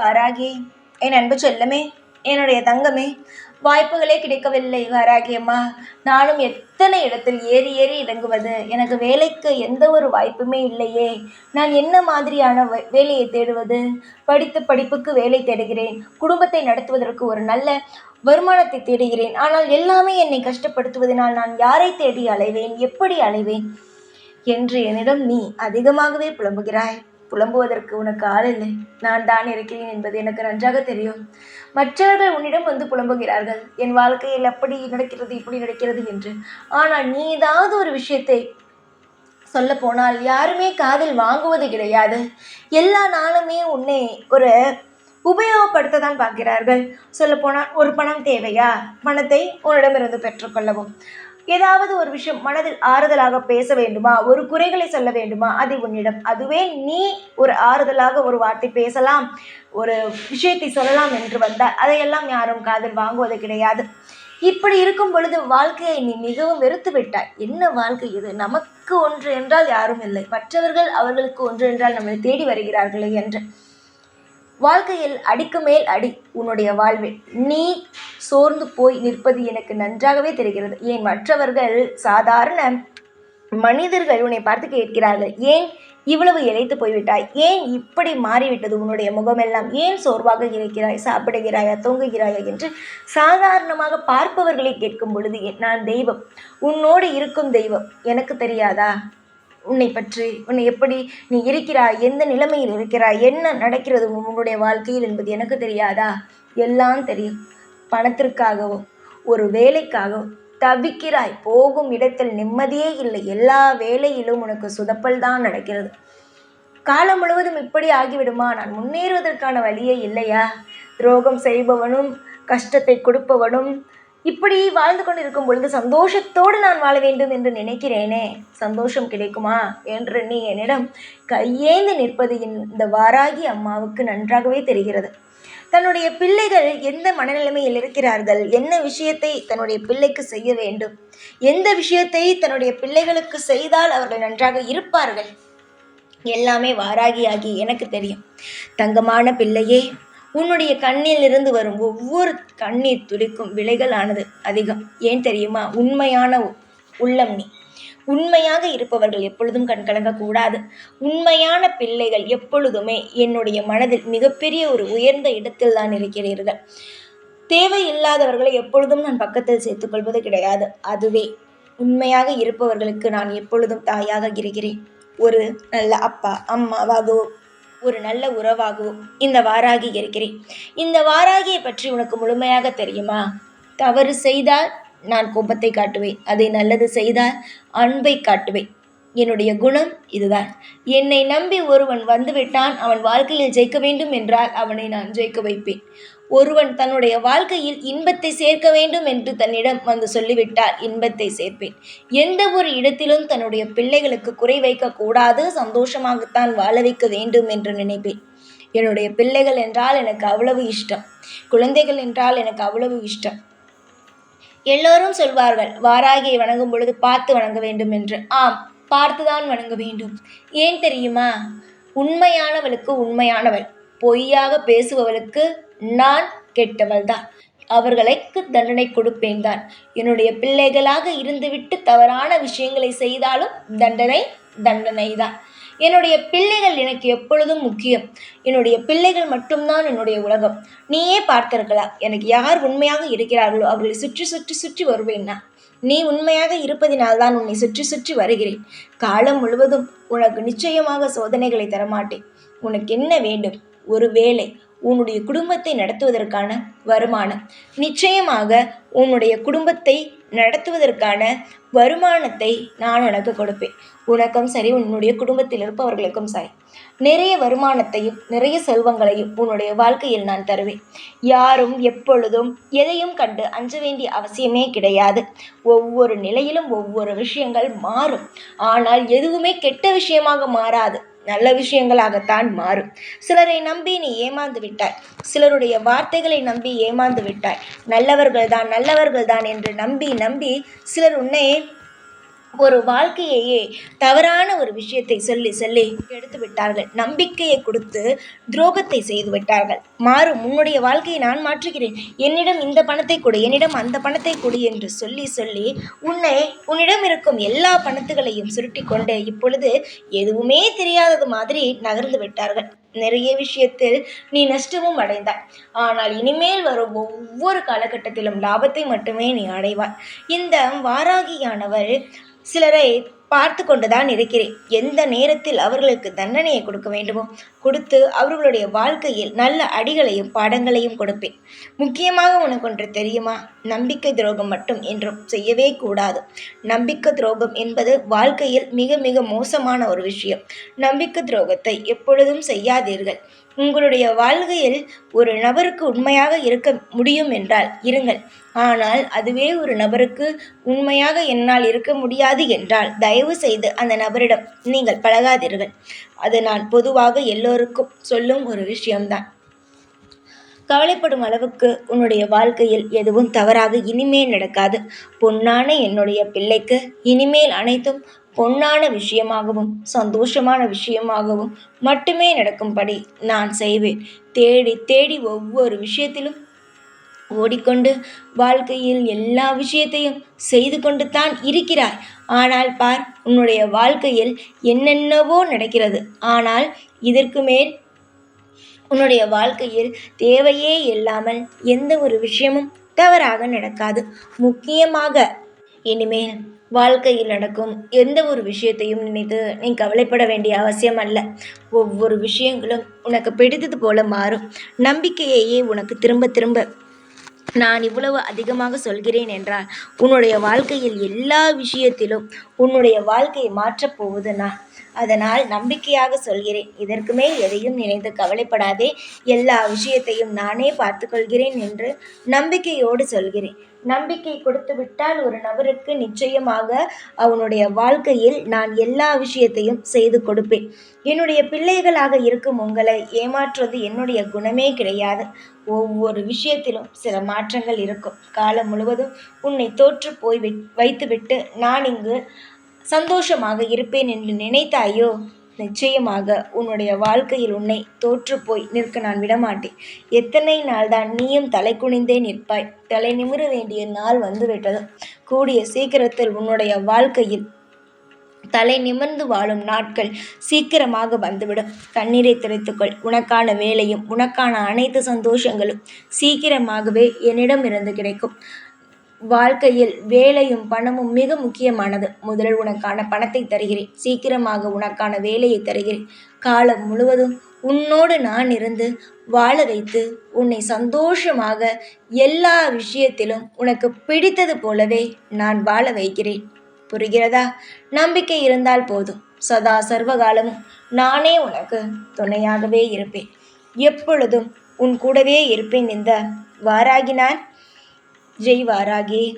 வராகி. என் அன்பு செல்லமே என்னுடைய தங்கமே வாய்ப்புகளே கிடைக்கவில்லை வராகியம்மா நானும் எத்தனை இடத்தில் ஏறி ஏறி இறங்குவது? எனக்கு வேலைக்கு எந்த ஒரு வாய்ப்புமே இல்லையே. நான் என்ன மாதிரியான வேலையை தேடுவது? படித்த படிப்புக்கு வேலை தேடுகிறேன். குடும்பத்தை நடத்துவதற்கு ஒரு நல்ல வருமானத்தை தேடுகிறேன். ஆனால் எல்லாமே என்னை கஷ்டப்படுத்துவதனால் நான் யாரை தேடி அலைவேன்? எப்படி அலைவேன்? என்று என்னிடம் நீ அதிகமாகவே புலம்புகிறாய். புலம்புவதற்கு உனக்கு ஆள் இல்லை. நான் தான் இருக்கிறேன் என்பது எனக்கு நன்றாக தெரியும். மற்றவர்கள் உன்னிடம் வந்து புலம்புகிறார்கள். என் வாழ்க்கையில் அப்படி நடக்கிறது இப்படி நடக்கிறது என்று. ஆனால் நீ ஏதாவது ஒரு விஷயத்தை சொல்ல போனால் யாருமே காதில் வாங்குவது கிடையாது. எல்லா நாளுமே உன்னை ஒரு உபயோகப்படுத்த தான் பார்க்கிறார்கள் சொல்லப்போனால் ஒரு பணம் தேவையா? பணத்தை உன்னிடமிருந்து பெற்றுக்கொள்ளவும் ஏதாவது ஒரு விஷயம் மனதில் ஆறுதலாக பேச வேண்டுமா? ஒரு குறைகளை சொல்ல வேண்டுமா? அது உன்னிடம். அதுவே நீ ஒரு ஆறுதலாக ஒரு வார்த்தை பேசலாம் ஒரு விஷயத்தை சொல்லலாம் என்று வந்தால் அதையெல்லாம் யாரும் காதில் வாங்குவது கிடையாது. இப்படி இருக்கும் பொழுது வாழ்க்கையை நீ மிகவும் வெறுத்து விட்டாய். என்ன வாழ்க்கை இது? நமக்கு ஒன்று என்றால் யாரும் இல்லை. மற்றவர்கள் அவர்களுக்கு ஒன்று என்றால் நம்மை தேடி வருகிறார்களே என்று. வாழ்க்கையில் அடிக்கு மேல் அடி உன்னுடைய வாழ்வில். நீ சோர்ந்து போய் நிற்பது எனக்கு நன்றாகவே தெரிகிறது. ஏன் மற்றவர்கள் சாதாரண மனிதர்கள் உன்னை பார்த்து கேட்கிறார்கள். ஏன் இவ்வளவு இழைத்து போய்விட்டாய்? ஏன் இப்படி மாறிவிட்டது உன்னுடைய முகமெல்லாம்? ஏன் சோர்வாக இருக்கிறாய்? சாப்பிடுகிறாயா? தூங்குகிறாயா? என்று சாதாரணமாக பார்ப்பவர்களை கேட்கும் பொழுது நான் தெய்வம். உன்னோடு இருக்கும் தெய்வம். எனக்கு தெரியாதா? உன்னை பற்றி உன்னை எப்படி நீ இருக்கிறாய் எந்த நிலைமையில் இருக்கிறாய் என்ன நடக்கிறது உன்னுடைய வாழ்க்கையில் என்பது எனக்கு தெரியாதா? எல்லாம் தெரியும். பணத்திற்காகவும் ஒரு வேலைக்காகவும் தவிக்கிறாய். போகும் இடத்தில் நிம்மதியே இல்லை. எல்லா வேலையிலும் உனக்கு சுதப்பல் தான் நடக்கிறது. காலம் முழுவதும் இப்படி ஆகிவிடுமா? நான் முன்னேறுவதற்கான வழியே இல்லையா? துரோகம் செய்பவனும் கஷ்டத்தை கொடுப்பவனும் இப்படி வாழ்ந்து கொண்டிருக்கும் பொழுது சந்தோஷத்தோடு நான் வாழ வேண்டும் என்று நினைக்கிறேனே. சந்தோஷம் கிடைக்குமா என்று நீ என்னிடம் கையேந்து நிற்பது இந்த வாராகி அம்மாவுக்கு நன்றாகவே தெரிகிறது. தன்னுடைய பிள்ளைகள் எந்த மனநிலைமையில் இருக்கிறார்கள்? என்ன விஷயத்தை தன்னுடைய பிள்ளைக்கு செய்ய வேண்டும்? எந்த விஷயத்தை தன்னுடைய பிள்ளைகளுக்கு செய்தால் அவர்கள் நன்றாக இருப்பார்கள்? எல்லாமே வாராகியாகி எனக்கு தெரியும். தங்கமான பிள்ளையே உன்னுடைய கண்ணில் இருந்து வரும் ஒவ்வொரு கண்ணீர் துளிக்கும் விலைகளானது அதிகம். ஏன் தெரியுமா? உண்மையான உ- உள்ளம் நீ. உண்மையாக இருப்பவர்கள் எப்பொழுதும் கண்கலங்கக்கூடாது உண்மையான பிள்ளைகள் எப்பொழுதுமே என்னுடைய மனதில் மிகப்பெரிய ஒரு உயர்ந்த இடத்தில் தான் இருக்கிறீர்கள். தேவையில்லாதவர்களை எப்பொழுதும் நான் பக்கத்தில் சேர்த்துக்கொள்வது கிடையாது. அதுவே உண்மையாக இருப்பவர்களுக்கு நான் எப்பொழுதும் தாயாக இருக்கிறேன். ஒரு நல்ல அப்பா அம்மாவாகவோ ஒரு நல்ல உறவாகவோ இந்த வாராகி இருக்கிறேன். இந்த வாராகியை பற்றி உனக்கு முழுமையாக தெரியுமா? தவறு செய்தால் நான் கோபத்தை காட்டுவேன். அதை நல்லது செய்தால் அன்பை காட்டுவேன். என்னுடைய குணம் இதுதான். என்னை நம்பி ஒருவன் வந்துவிட்டான் அவன் வாழ்க்கையில் ஜெயிக்க வேண்டும் என்றால் அவனை நான் ஜெயிக்க வைப்பேன். ஒருவன் தன்னுடைய வாழ்க்கையில் இன்பத்தை சேர்க்க வேண்டும் என்று தன்னிடம் வந்து சொல்லிவிட்டால் இன்பத்தை சேர்ப்பேன். எந்த ஒரு இடத்திலும் தன்னுடைய பிள்ளைகளுக்கு குறை வைக்கக்கூடாது சந்தோஷமாகத்தான் வாழ வைக்க வேண்டும் என்று நினைப்பேன். என்னுடைய பிள்ளைகள் என்றால் எனக்கு அவ்வளவு இஷ்டம். குழந்தைகள் என்றால் எனக்கு அவ்வளவு இஷ்டம். எல்லோரும் சொல்வார்கள் வாராகியை வணங்கும் பொழுது பார்த்து வணங்க வேண்டும் என்று. ஆம் பார்த்துதான் வணங்க வேண்டும். ஏன் தெரியுமா? உண்மையானவளுக்கு உண்மையானவள். பொய்யாக பேசுபவளுக்கு நான் கெட்டவள்தான். அவர்களுக்கு தண்டனை கொடுப்பேன் தான். என்னுடைய பிள்ளைகளாக இருந்துவிட்டு தவறான விஷயங்களை செய்தாலும் தண்டனை தண்டனை தான் என்னுடைய பிள்ளைகள் எனக்கு எப்பொழுதும் முக்கியம். என்னுடைய பிள்ளைகள் மட்டும்தான் என்னுடைய உலகம். நீயே பார்த்திருக்கலாம் எனக்கு யார் உண்மையாக இருக்கிறார்களோ அவர்களை சுற்றி சுற்றி சுற்றி வருவேன் நான். நீ உண்மையாக இருப்பதினால் தான் உன்னை சுற்றி சுற்றி வருகிறேன். காலம் முழுவதும் உனக்கு நிச்சயமாக சோதனைகளை தரமாட்டேன். உனக்கு என்ன வேண்டும்? ஒரு வேலை உன்னுடைய குடும்பத்தை நடத்துவதற்கான வருமானம். நிச்சயமாக உன்னுடைய குடும்பத்தை நடத்துவதற்கான வருமானத்தை நான் உனக்கு கொடுப்பேன். உனக்கும் சரி உன்னுடைய குடும்பத்தில் இருப்பவர்களுக்கும் சரி. நிறைய வருமானத்தையும் நிறைய செல்வங்களையும் உன்னுடைய வாழ்க்கையில் நான் தருவேன். யாரும் எப்பொழுதும் எதையும் கண்டு அஞ்ச வேண்டிய அவசியமே கிடையாது. ஒவ்வொரு நிலையிலும் ஒவ்வொரு விஷயங்கள் மாறும். ஆனால் எதுவுமே கெட்ட விஷயமாக மாறாது. நல்ல விஷயங்களாகத்தான் மாறும். சிலரை நம்பி நீ ஏமாந்து விட்டாய். சிலருடைய வார்த்தைகளை நம்பி ஏமாந்து விட்டாய். நல்லவர்கள் தான் நல்லவர்கள் தான் என்று நம்பி நம்பி சிலர் உன்னை ஒரு வாழ்க்கையையே தவறான ஒரு விஷயத்தை சொல்லி சொல்லி எடுத்து விட்டார்கள். நம்பிக்கையை கொடுத்து துரோகத்தை செய்து விட்டார்கள். மாறும் உன்னுடைய வாழ்க்கையை நான் மாற்றுகிறேன். என்னிடம் இந்த பணத்தை கொடு என்னிடம் அந்த பணத்தை கொடு என்று சொல்லி சொல்லி உன்னை உன்னிடம் இருக்கும் எல்லா பணத்துகளையும் சுருட்டி கொண்டு இப்பொழுது எதுவுமே தெரியாதது மாதிரி நகர்ந்து விட்டார்கள். நிறைய விஷயத்தில் நீ நஷ்டமும் அடைந்தாய். ஆனால் இனிமேல் வரும் ஒவ்வொரு காலகட்டத்திலும் லாபத்தை மட்டுமே நீ அடைவாய். இந்த வாராகியானவர் சிலரை பார்த்து கொண்டுதான் இருக்கிறேன். எந்த நேரத்தில் அவர்களுக்கு தண்டனையை கொடுக்க வேண்டுமோ கொடுத்து அவர்களுடைய வாழ்க்கையில் நல்ல அடிகளையும் பாடங்களையும் கொடுப்பேன். முக்கியமாக உனக்கு ஒன்று தெரியுமா? நம்பிக்கை துரோகம் மட்டும் என்றும் செய்யவே கூடாது. நம்பிக்கை துரோகம் என்பது வாழ்க்கையில் மிக மிக மோசமான ஒரு விஷயம். நம்பிக்கை துரோகத்தை எப்பொழுதும் செய்யாதீர்கள். உங்களுடைய வாழ்க்கையில் ஒரு நபருக்கு உண்மையாக இருக்க முடியும் என்றால் இருங்கள். ஆனால் அதுவே ஒரு நபருக்கு உண்மையாக என்னால் இருக்க முடியாது என்றால் தயவு செய்து அந்த நபரிடம் நீங்கள் பழகாதீர்கள். அது நான் பொதுவாக எல்லோருக்கும் சொல்லும் ஒரு விஷயம்தான். கவலைப்படும் அளவுக்கு உன்னுடைய வாழ்க்கையில் எதுவும் தவறாக இனிமேல் நடக்காது. பொன்னான என்னுடைய பிள்ளைக்கு இனிமேல் அனைத்தும் பொன்னான விஷயமாகவும் சந்தோஷமான விஷயமாகவும் மட்டுமே நடக்கும்படி நான் செய்வேன். தேடி தேடி ஒவ்வொரு விஷயத்திலும் ஓடிக்கொண்டு வாழ்க்கையில் எல்லா விஷயத்தையும் செய்து கொண்டு தான் இருக்கிறாய். ஆனால் பார் உன்னுடைய வாழ்க்கையில் என்னென்னவோ நடக்கிறது. ஆனால் இதற்கு மேல் உன்னுடைய வாழ்க்கையில் தேவையே இல்லாமல் எந்த ஒரு விஷயமும் தவறாக நடக்காது. முக்கியமாக இனிமேல் வாழ்க்கையில் நடக்கும் எந்த ஒரு விஷயத்தையும் நினைத்து நீ கவலைப்பட வேண்டிய அவசியம் அல்ல. ஒவ்வொரு விஷயங்களும் உனக்கு பிடித்தது போல மாறும். நம்பிக்கையையே உனக்கு திரும்ப திரும்ப நான் இவ்வளவு அதிகமாக சொல்கிறேன் என்றால் உன்னுடைய வாழ்க்கையில் எல்லா விஷயத்திலும் உன்னுடைய வாழ்க்கையை மாற்றப் போவது நான் அதனால் நம்பிக்கையாக சொல்கிறேன். இதற்கு மேல் எதையும் நினைத்து கவலைப்படாதே. எல்லா விஷயத்தையும் நானே பார்த்துக்கொள்கிறேன் என்று நம்பிக்கையோடு சொல்கிறேன். நம்பிக்கை கொடுத்து விட்டால் ஒரு நபருக்கு நிச்சயமாக அவனுடைய வாழ்க்கையில் நான் எல்லா விஷயத்தையும் செய்து கொடுப்பேன். என்னுடைய பிள்ளைகளாக இருக்கும் உங்களை ஏமாற்றுவது என்னுடைய குணமே கிடையாது. ஒவ்வொரு விஷயத்திலும் சில மாற்றங்கள் இருக்கும். காலம் முழுவதும் உன்னை தோற்று போய் வைத்துவிட்டு நான் இங்கு சந்தோஷமாக இருப்பேன் என்று நினைத்தாயோ? நிச்சயமாக உன்னுடைய வாழ்க்கையில் உன்னை தோற்றுப்போய் நிற்க நான் விடமாட்டேன். எத்தனை நாள்தான் நீயும் தலை குனிந்தே நிற்பாய். தலை நிமிர வேண்டிய நாள் வந்துவிட்டது. கூடிய சீக்கிரத்தில் உன்னுடைய வாழ்க்கையில் தலை நிமிர்ந்து வாழும் நாட்கள் சீக்கிரமாக வந்துவிடும். கண்ணீரை துடைத்துக்கொள். உனக்கான வேலையும் உனக்கான அனைத்து சந்தோஷங்களும் சீக்கிரமாகவே என்னிடம் இருந்து கிடைக்கும். வாழ்க்கையில் வேலையும் பணமும் மிக முக்கியமானது. முதலில் உனக்கான பணத்தை தருகிறேன். சீக்கிரமாக உனக்கான வேலையை தருகிறேன். காலம் முழுவதும் உன்னோடு நான் இருந்து வாழ வைத்து உன்னை சந்தோஷமாக எல்லா விஷயத்திலும் உனக்கு பிடித்தது போலவே நான் வாழ வைக்கிறேன். புரிகிறதா? நம்பிக்கை இருந்தால் போதும். சதா சர்வகாலமும் நானே உனக்கு துணையாகவே இருப்பேன். எப்பொழுதும் உன் கூடவே இருப்பேன் இந்த வாராகி நான் ஜெய் வாராகி.